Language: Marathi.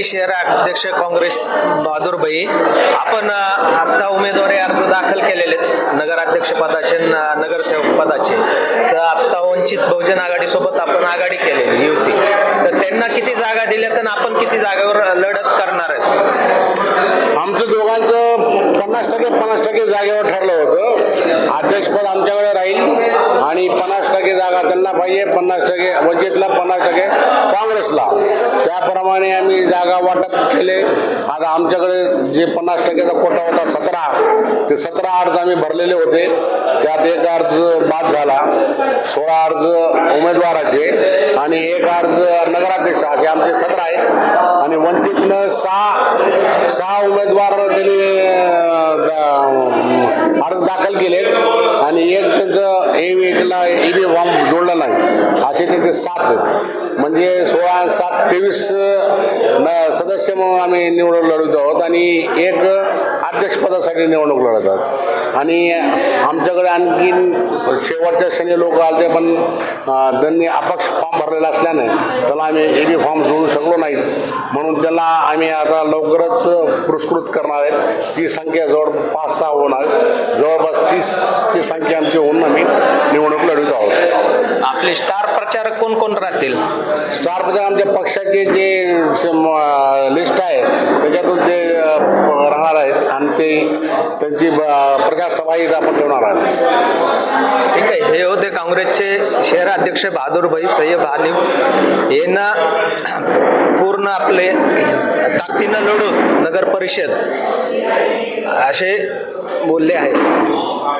भाई शहर अध्यक्ष काँग्रेस बहादूर भाई आपण आत्ता आता उमेदवारी अर्ज दाखल केलेले आहेत नगराध्यक्ष पदाचे नगरसेवक पदाचे. तर आत्ता वंचित बहुजन आघाडीसोबत आपण आघाडी केलेली युती. तर त्यांना किती जागा दिल्या तर आपण किती जागेवर लढत करणार आहेत? आमचं दोघांचं पन्नास टक्के पन्नास टक्के जागेवर ठरलं होतं. अध्यक्षपद आमच्याकडे राहील आणि पन्नास टक्के जागा त्यांना पाहिजे पन्नास टक्के वंचितला पन्नास टक्के काँग्रेसला. त्याप्रमाणे आम्ही जागा वाटप केले. आता आमच्याकडे जे पन्नास टक्क्याचा कोटा होता सतरा ते सतरा अर्ज आम्ही भरलेले होते. त्यात एक अर्ज बाद झाला. सोळा अर्ज उमेदवाराचे. आणि एक अर्ज नगराध्यक्ष असे आमचे सतरा आहे आणि वंचितनं सहा सहा उमेदवार त्यांनी दा- अर्ज दाखल केलेत. आणि एक त्यांचं ए एकला ई बी फॉर्म जोडला नाही. असे त्यांचे सात आहेत. म्हणजे सोळा सात तेवीस न- सदस्य म्हणून आम्ही निवडणूक लढवत आहोत. आणि एक अध्यक्षपदासाठी निवडणूक लढत आहोत. आणि आमच्याकडे आणखीन शेवटच्या क्षणी लोक आले पण त्यांनी अपक्ष फॉर्म भरलेला असल्याने त्याला आम्ही ए बी फॉर्म जोडू शकलो नाहीत. म्हणून त्याला आम्ही आता लवकरच पुरस्कृत करणार आहेत. ती संख्या जवळ पाच सहा होणार जवळपास तीसची संख्या आमची होऊन आम्ही निवडणूक लढवत आहोत. आपले स्टार प्रचारक कोण कोण राहतील? स्टार प्रचार आमच्या पक्षाचे जे लिस्ट आहे त्याच्यातून ते राहणार आहेत. ते त्यांची ब- प्रजासभा आपण ठेवणार आहोत. ठीक आहे हे होते काँग्रेसचे शहराध्यक्ष बहादूरभाई सय्यद हानिम यांना पूर्ण आपले ताकदीनं लढून नगर परिषद असे बोलले आहेत